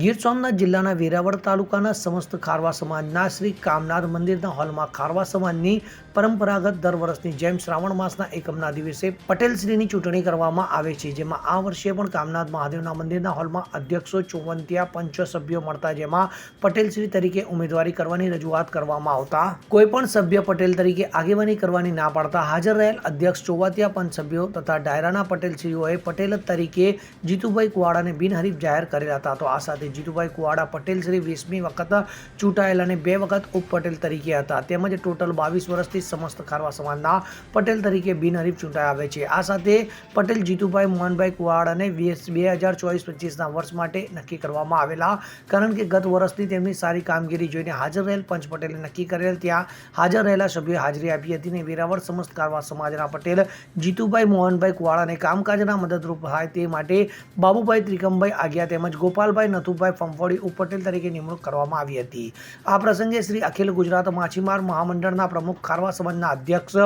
ગીર સોમનાથ જિલ્લાના વેરાવળ તાલુકાના સમસ્ત ખારવા સમાજના શ્રી કામનાથ મંદિરના હોલમાં ખારવા સમાજની પરંપરાગત દર વર્ષની જેમ શ્રાવણ માસના એકમના દિવસે પટેલ શ્રીની ચૂંટણી કરવામાં આવે છે, જેમાં આ વર્ષે પણ કામનાથ મહાદેવના મંદિરના હોલમાં અધ્યક્ષો, ચોવંતિયા પંચ સભ્યો મળતા, જેમાં પટેલ શ્રી તરીકે ઉમેદવારી કરવાની રજૂઆત કરવામાં આવતા. કોઈ પણ સભ્ય પટેલ તરીકે આગેવાની કરવાની ના પાડતા હાજર રહેલ અધ્યક્ષ, ચોવાતિયા પંચ સભ્યો તથા ડાયરાના પટેલ શ્રીઓએ પટેલ તરીકે જીતુભાઈ કુવાડાને બિનહરીફ જાહેર કરેલા હતા. તો આ સાથે જીતુભાઈ કુવાડા પટેલ શ્રી વીસમી વખત ચૂંટાયેલ અને બે વખત ઉપ પટેલ તરીકે હતા. તેમજ ટોટલ બાવીસ વર્ષથી સમસ્ત ખારવા સમાજના પટેલ તરીકે બિનહરીફ ચૂંટાયા આવે છે. આ સાથે પટેલ જીતુભાઈ મોહનભાઈ કુવાડાને વીસ બે હજાર ચોવીસ પચીસના વર્ષ માટે નક્કી કરવામાં આવેલા. કારણ કે ગત વર્ષની તેમની સારી કામગીરી જોઈને હાજર રહેલ પંચ પટેલે નક્કી કરેલ ત્યાં હાજર રહેલા સભ્યોએ હાજરી આપી હતી અને વેરાવળ સમસ્ત કારવા સમાજના પટેલ જીતુભાઈ મોહનભાઈ કુવાડાને કામકાજના મદદરૂપ થાય તે માટે બાબુભાઈ ત્રિકમભાઈ આગિયા તેમજ ગોપાલભાઈ નથુભાઈ ફંફોડી ઉપટેલ તરીકે નિમણૂક કરવામાં આવી હતી. આ પ્રસંગે શ્રી અખિલ ગુજરાત માછીમાર મહામંડળના પ્રમુખ ખારવા સમાજના અધ્યક્ષ,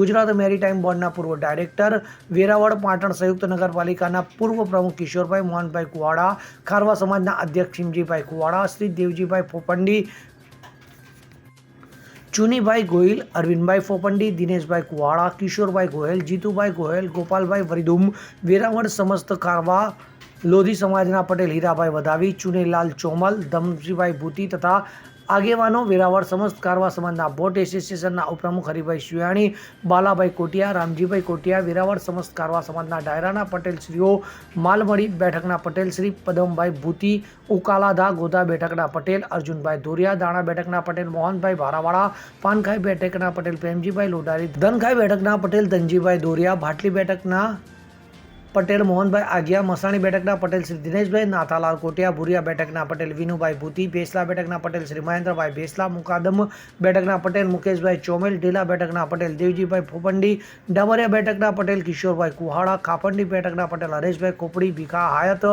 ગુજરાત મેરીટાઈમ બોર્ડના પૂર્વ ડાયરેક્ટર, વેરાવળ પાટણ સંયુક્ત નગરપાલિકાના પૂર્વ પ્રમુખ કિશોરભાઈ મોહનભાઈ કુવાડા, ખારવા સમાજના અધ્યક્ષ ખીમજીભાઈ કુવાડા, શ્રી દેવજીભાઈ ફોપંડી, ચુનીભાઈ ગોહિલ, અરવિંદભાઈ ફોપંડી, દિનેશભાઈ કુવાડા, કિશોરભાઈ ગોયલ જીતુભાઈ ગોયલ ગોપાલભાઈ વરિદુમ, વેરાવળ સમસ્ત કારવા લોધી સમાજના પટેલ હીરાભાઈ વધાવી ચુનીલાલ ચોમલ ધમજીભાઈ ભૂતી તથા આગેવાનો વેરાવળ સમસ્ત કારવા સમાજના બોટ એસોસિએશનના ઉપપ્રમુખ હરિભાઈ શિયાણી, બાલાભાઈ કોટિયા, રામજીભાઈ કોટિયા, વેરાવળ સમસ્ત કારવા સમાજના ડાયરાના પટેલ શ્રીઓ માલમડી બેઠકના પટેલ શ્રી પદમભાઈ ભૂતી ઉકાલાધા ગોધા બેઠકના પટેલ, અર્જુનભાઈ ધોરિયા, દાણા બેઠકના પટેલ, મોહનભાઈ ભારાવાળા, પાનખાઈ બેઠકના પટેલ, પ્રેમજીભાઈ લોઢારી, ધનખાઈ બેઠકના પટેલ, ધનજીભાઈ દોરિયા ભાટલી બેઠકના પટેલ, મોહનભાઈ આગિયા, મસાણી બેઠકના પટેલ શ્રી દિનેશભાઈ, નાથાલાલ કોટિયા, ભુરિયા બેઠકના પટેલ વિનુભાઈ ભૂતી, ભેસલા બેઠકના પટેલ શ્રી મહેન્દ્રભાઈ ભેસલા, મુકાદમ બેઠકના પટેલ મુકેશભાઈ ચોમેલ, ઢીલા બેઠકના પટેલ દેવજીભાઈ ફોપંડી, ડમરિયા બેઠકના પટેલ કિશોરભાઈ કુહાડા, ખાપંડી બેઠકના પટેલ હરેશભાઈ કોપડી ભીખા હાયત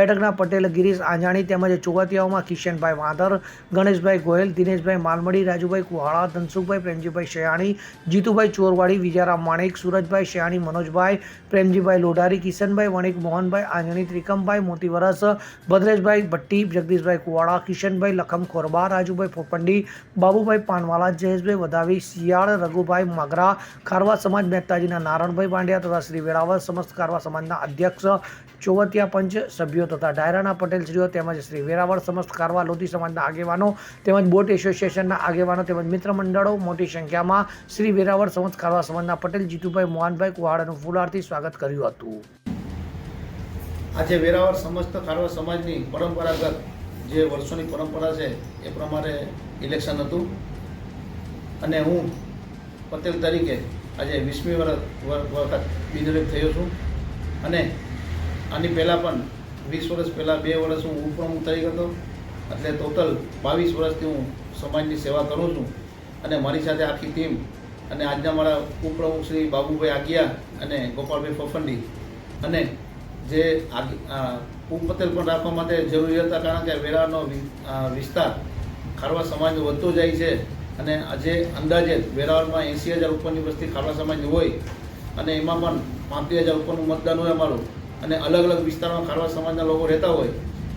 બેઠકના પટેલ ગિરીશ આંજાણી તેમજ ચોગતિયાઓમાં કિશનભાઈ વાંધર, ગણેશભાઈ ગોયલ, દિનેશભાઈ માલમડી, રાજુભાઈ કુહાડા, ધનસુખભાઈ, પ્રેમજીભાઈ શયાણી, જીતુભાઈ ચોરવાડી, વિજારામ માણેક, સુરજભાઈ શયાણી, મનોજભાઈ, પ્રેમજીભાઈ લોઢારી કિશનભાઈ, વણિક મોહનભાઈ, આંજણી ત્રિકમભાઈ મોતી વરસ ભદ્રેશભાઈ ભટ્ટી, જગદીશભાઈ કુવાડા, કિશનભાઈ લખમ ખોરબા, રાજુભાઈ ફોપંડી, બાબુભાઈ પાનવાલા, જયેશભાઈ વધાવી, શિયાળ, રઘુભાઈ મગરા, ખારવા સમાજ મહેતાજીના, નારણભાઈ પાંડ્યા તથા શ્રી વેળાવર સમસ્ત ખારવા સમાજના અધ્યક્ષ, ચોવતિયા પંચ સભ્યો તથા ડાયરાના પટેલ શ્રીઓ તેમજ શ્રી વેરાવળ સમસ્ત ખારવા લોધી સમાજના આગેવાનો તેમજ બોટ એસોસિએશનના આગેવાનો તેમજ મિત્ર મંડળો મોટી સંખ્યામાં શ્રી વેરાવળ સમસ્ત ખારવા સમાજના પટેલ, જીતુભાઈ મોહનભાઈ કુહાડાનું ફૂલહારથી સ્વાગત કર્યું હતું. આજે વેરાવળ સમસ્ત ખારવા સમાજની પરંપરાગત જે વર્ષોની પરંપરા છે, એ પ્રમાણે ઇલેક્શન હતું. અને હું પટેલ તરીકે આજે વીસમી વખત બિનરેક થયો છું. અને આની પહેલાં પણ વીસ વર્ષ પહેલાં બે વર્ષ હું ઉપપ્રમુખ તરીકે હતો. એટલે ટોટલ બાવીસ વર્ષથી હું સમાજની સેવા કરું છું. અને મારી સાથે આખી ટીમ અને આજના મારા ઉપપ્રમુખ શ્રી બાબુભાઈ આગિયા અને ગોપાલભાઈ ફફંડી અને જે ઉપપટેલ પણ રાખવા માટે જરૂરી હતા, કારણ કે વેરાનો વિસ્તાર ખારવા સમાજનો વધતો જાય છે અને આજે અંદાજે વેરાવળમાં એંસી હજાર ઉપરની વસ્તી ખારવા સમાજની હોય અને એમાં પણ પાંત્રીસ હજાર ઉપરનું મતદાન હોય અમારું અને અલગ અલગ વિસ્તારમાં ખારવા સમાજના લોકો રહેતા હોય,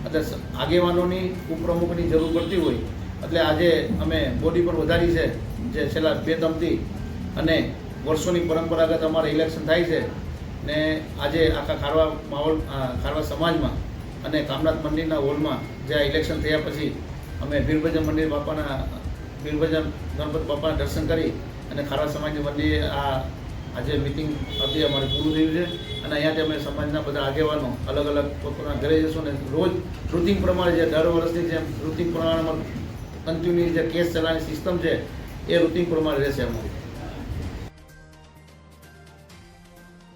એટલે આગેવાનોની ઉપપ્રમુખની જરૂર પડતી હોય, એટલે આજે અમે બોડી પણ વધારી છે, જે છેલ્લા બે તમથી અને વર્ષોની પરંપરાગત અમારે ઇલેક્શન થાય છે ને આજે આખા ખારવા માહોલ ખારવા સમાજમાં અને કામનાથ મંદિરના હોલમાં જે આ ઇલેક્શન થયા પછી અમે વીરભજન મંદિર બાપાના વીરભજન ગણપત બાપાના દર્શન કરી અને ખારવા સમાજની મંદિરે આ આજે મિટિંગ હતી, અમારે પૂરું થયું છે. અને અહીંયાથી અમે સમાજના બધા આગેવાનો અલગ અલગ પોતાના ઘરે જશું ને રોજ રૂટિંગ પ્રમાણે જે દર વર્ષની જેમ રૂટિંગ પ્રમાણમાં કન્ટિન્યુ જે કેસ ચલાવવાની સિસ્ટમ છે, એ રૂટિંગ પ્રમાણે રહેશે અમારી.